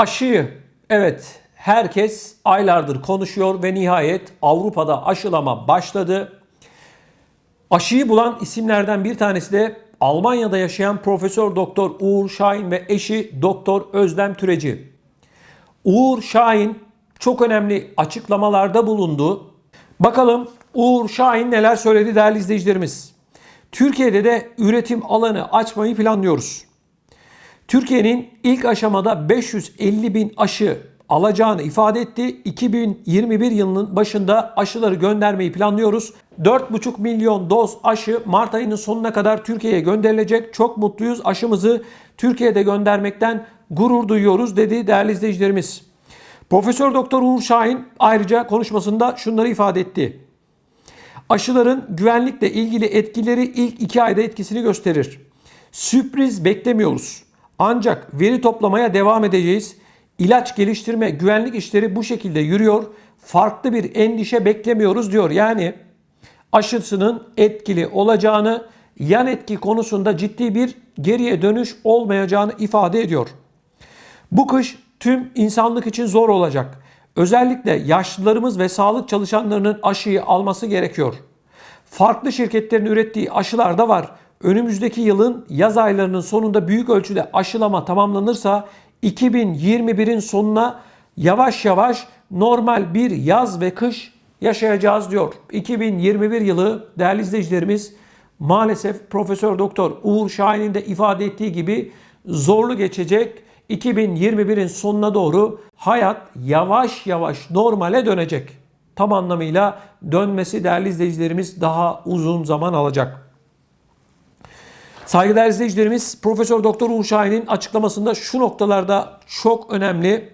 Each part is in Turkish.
Aşıyı evet herkes aylardır konuşuyor ve nihayet Avrupa'da aşılama başladı. Aşıyı bulan isimlerden bir tanesi de Almanya'da yaşayan Profesör Doktor Uğur Şahin ve eşi Doktor Özlem Türeci. Uğur Şahin çok önemli açıklamalarda bulundu. Bakalım Uğur Şahin neler söyledi değerli izleyicilerimiz. Türkiye'de de üretim alanı açmayı planlıyoruz. Türkiye'nin ilk aşamada 550 bin aşı alacağını ifade etti. 2021 yılının başında aşıları göndermeyi planlıyoruz. 4,5 milyon doz aşı Mart ayının sonuna kadar Türkiye'ye gönderilecek. Çok mutluyuz. Aşımızı Türkiye'de göndermekten gurur duyuyoruz dedi değerli izleyicilerimiz. Profesör Doktor Uğur Şahin ayrıca konuşmasında şunları ifade etti. Aşıların güvenlikle ilgili etkileri ilk iki ayda etkisini gösterir. Sürpriz beklemiyoruz. Ancak veri toplamaya devam edeceğiz. İlaç geliştirme, güvenlik işleri bu şekilde yürüyor. Farklı bir endişe beklemiyoruz diyor. Yani aşısının etkili olacağını, yan etki konusunda ciddi bir geriye dönüş olmayacağını ifade ediyor. Bu kış tüm insanlık için zor olacak. Özellikle yaşlılarımız ve sağlık çalışanlarının aşıyı alması gerekiyor. Farklı şirketlerin ürettiği aşılar da var. Önümüzdeki yılın yaz aylarının sonunda büyük ölçüde aşılama tamamlanırsa 2021'in sonuna yavaş yavaş normal bir yaz ve kış yaşayacağız diyor. 2021 yılı değerli izleyicilerimiz maalesef Profesör Doktor Uğur Şahin'in de ifade ettiği gibi zorlu geçecek. 2021'in sonuna doğru hayat yavaş yavaş normale dönecek. Tam anlamıyla dönmesi değerli izleyicilerimiz daha uzun zaman alacak. Saygıdeğer izleyicilerimiz Profesör Doktor Uğur Şahin'in açıklamasında şu noktalarda çok önemli.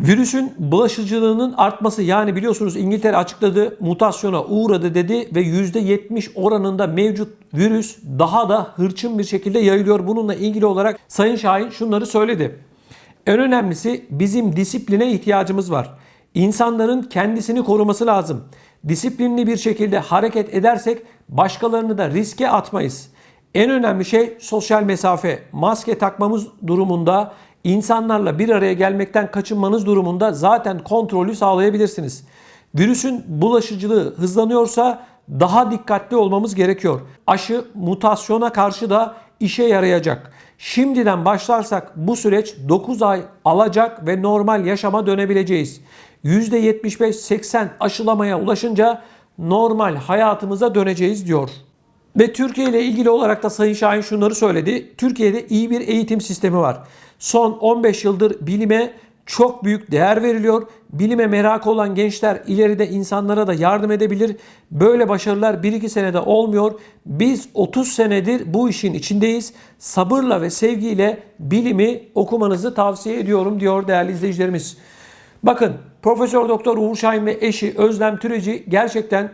Virüsün bulaşıcılığının artması yani biliyorsunuz İngiltere açıkladı mutasyona uğradı dedi ve %70 oranında mevcut virüs daha da hırçın bir şekilde yayılıyor. Bununla ilgili olarak Sayın Şahin şunları söyledi. En önemlisi bizim disipline ihtiyacımız var. İnsanların kendisini koruması lazım. Disiplinli bir şekilde hareket edersek başkalarını da riske atmayız. En önemli şey sosyal mesafe. Maske takmamız durumunda insanlarla bir araya gelmekten kaçınmanız durumunda zaten kontrolü sağlayabilirsiniz. Virüsün bulaşıcılığı hızlanıyorsa daha dikkatli olmamız gerekiyor. Aşı mutasyona karşı da işe yarayacak. Şimdiden başlarsak bu süreç 9 ay alacak ve normal yaşama dönebileceğiz. %75-80 aşılamaya ulaşınca normal hayatımıza döneceğiz diyor. Ve Türkiye ile ilgili olarak da Sayın Şahin şunları söyledi. Türkiye'de iyi bir eğitim sistemi var. Son 15 yıldır bilime çok büyük değer veriliyor. Bilime merak olan gençler ileride insanlara da yardım edebilir. Böyle başarılar 1-2 senede olmuyor. Biz 30 senedir bu işin içindeyiz. Sabırla ve sevgiyle bilimi okumanızı tavsiye ediyorum diyor değerli izleyicilerimiz. Bakın Profesör Doktor Uğur Şahin ve eşi Özlem Türeci gerçekten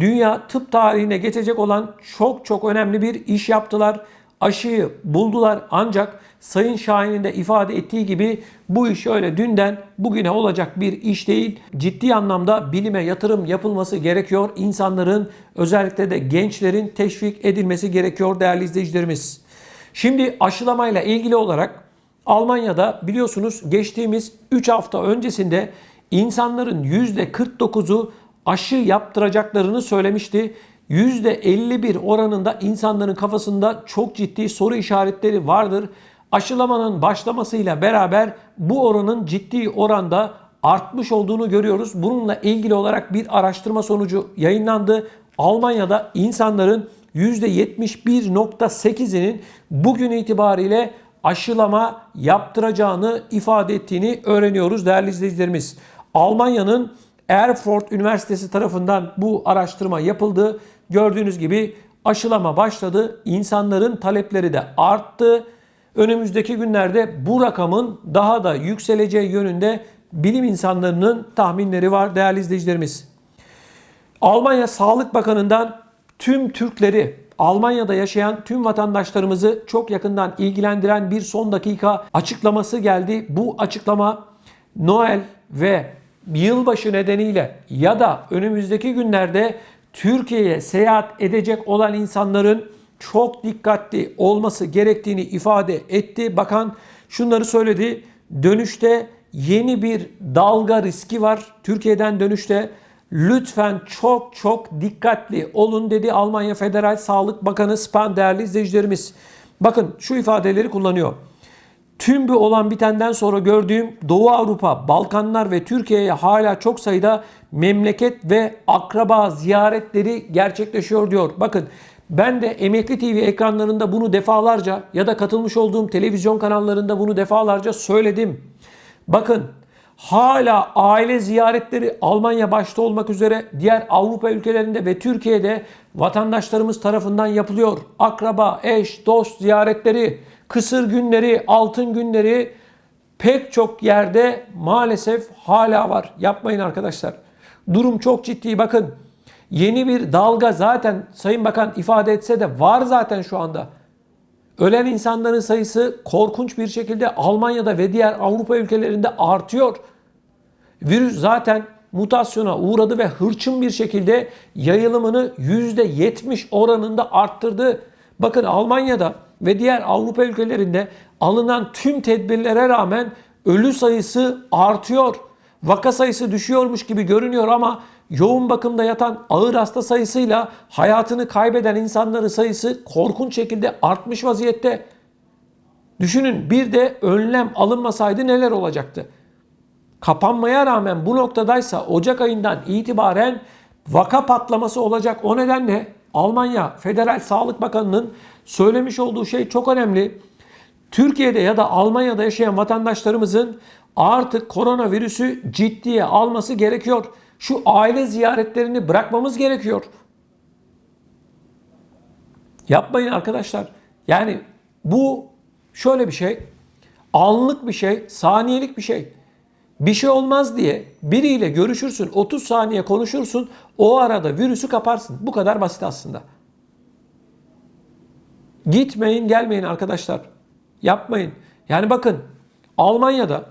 dünya tıp tarihine geçecek olan çok çok önemli bir iş yaptılar. Aşıyı buldular ancak Sayın Şahin'in de ifade ettiği gibi bu iş öyle dünden bugüne olacak bir iş değil. Ciddi anlamda bilime yatırım yapılması gerekiyor. İnsanların özellikle de gençlerin teşvik edilmesi gerekiyor değerli izleyicilerimiz. Şimdi aşılamayla ilgili olarak Almanya'da biliyorsunuz geçtiğimiz 3 hafta öncesinde insanların %49'u aşı yaptıracaklarını söylemişti. %51 oranında insanların kafasında çok ciddi soru işaretleri vardır. Aşılamanın başlamasıyla beraber bu oranın ciddi oranda artmış olduğunu görüyoruz. Bununla ilgili olarak bir araştırma sonucu yayınlandı. Almanya'da insanların %71.8'inin bugün itibariyle aşılama yaptıracağını ifade ettiğini öğreniyoruz değerli izleyicilerimiz. Almanya'nın Erfurt Üniversitesi tarafından bu araştırma yapıldı. Gördüğünüz gibi aşılama başladı. İnsanların talepleri de arttı. Önümüzdeki günlerde bu rakamın daha da yükseleceği yönünde bilim insanlarının tahminleri var değerli izleyicilerimiz. Almanya Sağlık Bakanı'ndan tüm Türkleri, Almanya'da yaşayan tüm vatandaşlarımızı çok yakından ilgilendiren bir son dakika açıklaması geldi. Bu açıklama Noel ve yılbaşı nedeniyle ya da önümüzdeki günlerde Türkiye'ye seyahat edecek olan insanların çok dikkatli olması gerektiğini ifade etti. Bakan şunları söyledi. Dönüşte yeni bir dalga riski var. Türkiye'den dönüşte lütfen çok çok dikkatli olun dedi Almanya Federal Sağlık Bakanı Spahn değerli izleyicilerimiz. Bakın şu ifadeleri kullanıyor. Tüm bu olan bitenden sonra gördüğüm Doğu Avrupa, Balkanlar ve Türkiye'ye hala çok sayıda memleket ve akraba ziyaretleri gerçekleşiyor diyor. Bakın ben de Emekli TV ekranlarında bunu defalarca ya da katılmış olduğum televizyon kanallarında bunu defalarca söyledim. Bakın hala aile ziyaretleri Almanya başta olmak üzere diğer Avrupa ülkelerinde ve Türkiye'de vatandaşlarımız tarafından yapılıyor. Akraba, eş, dost ziyaretleri, kısır günleri, altın günleri pek çok yerde maalesef hala var. Yapmayın arkadaşlar. Durum çok ciddi bakın. Yeni bir dalga zaten Sayın Bakan ifade etse de var zaten şu anda. Ölen insanların sayısı korkunç bir şekilde Almanya'da ve diğer Avrupa ülkelerinde artıyor. Virüs zaten mutasyona uğradı ve hırçın bir şekilde yayılımını %70 oranında arttırdı. Bakın Almanya'da ve diğer Avrupa ülkelerinde alınan tüm tedbirlere rağmen ölü sayısı artıyor. Vaka sayısı düşüyormuş gibi görünüyor ama yoğun bakımda yatan ağır hasta sayısıyla hayatını kaybeden insanların sayısı korkunç şekilde artmış vaziyette. Düşünün bir de önlem alınmasaydı neler olacaktı? Kapanmaya rağmen bu noktadaysa Ocak ayından itibaren vaka patlaması olacak. O nedenle Almanya Federal Sağlık Bakanı'nın söylemiş olduğu şey çok önemli. Türkiye'de ya da Almanya'da yaşayan vatandaşlarımızın artık koronavirüsü ciddiye alması gerekiyor. Şu aile ziyaretlerini bırakmamız gerekiyor. Yapmayın arkadaşlar. Yani bu şöyle bir şey. Anlık bir şey, saniyelik bir şey. Bir şey olmaz diye biriyle görüşürsün, 30 saniye konuşursun, o arada virüsü kaparsın. Bu kadar basit aslında. Gitmeyin, gelmeyin arkadaşlar. Yapmayın. Yani bakın Almanya'da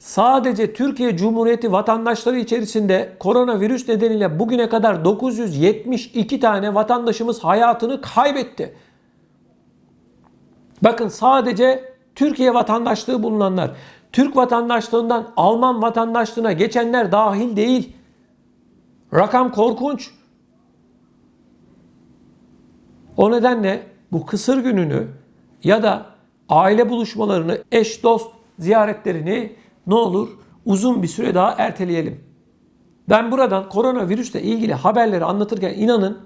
sadece Türkiye Cumhuriyeti vatandaşları içerisinde koronavirüs nedeniyle bugüne kadar 972 tane vatandaşımız hayatını kaybetti. Bakın sadece Türkiye vatandaşlığı bulunanlar, Türk vatandaşlığından Alman vatandaşlığına geçenler dahil değil. Rakam korkunç. O nedenle bu kısır gününü ya da aile buluşmalarını, eş dost ziyaretlerini ne olur uzun bir süre daha erteleyelim. Ben buradan koronavirüsle ilgili haberleri anlatırken inanın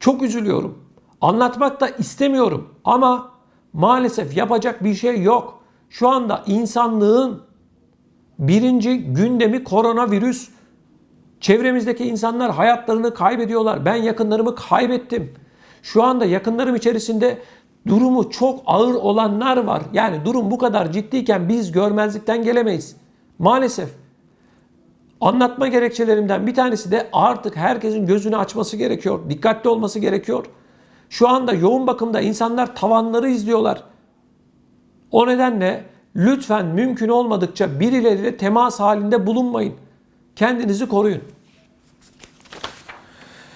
çok üzülüyorum. Anlatmak da istemiyorum ama maalesef yapacak bir şey yok. Şu anda insanlığın birinci gündemi koronavirüs. Çevremizdeki insanlar hayatlarını kaybediyorlar. Ben yakınlarımı kaybettim. Şu anda yakınlarım içerisinde durumu çok ağır olanlar var. Yani durum bu kadar ciddiyken biz görmezlikten gelemeyiz. Maalesef. Anlatma gerekçelerimden bir tanesi de artık herkesin gözünü açması gerekiyor. Dikkatli olması gerekiyor. Şu anda yoğun bakımda insanlar tavanları izliyorlar. O nedenle lütfen mümkün olmadıkça birileriyle temas halinde bulunmayın. Kendinizi koruyun.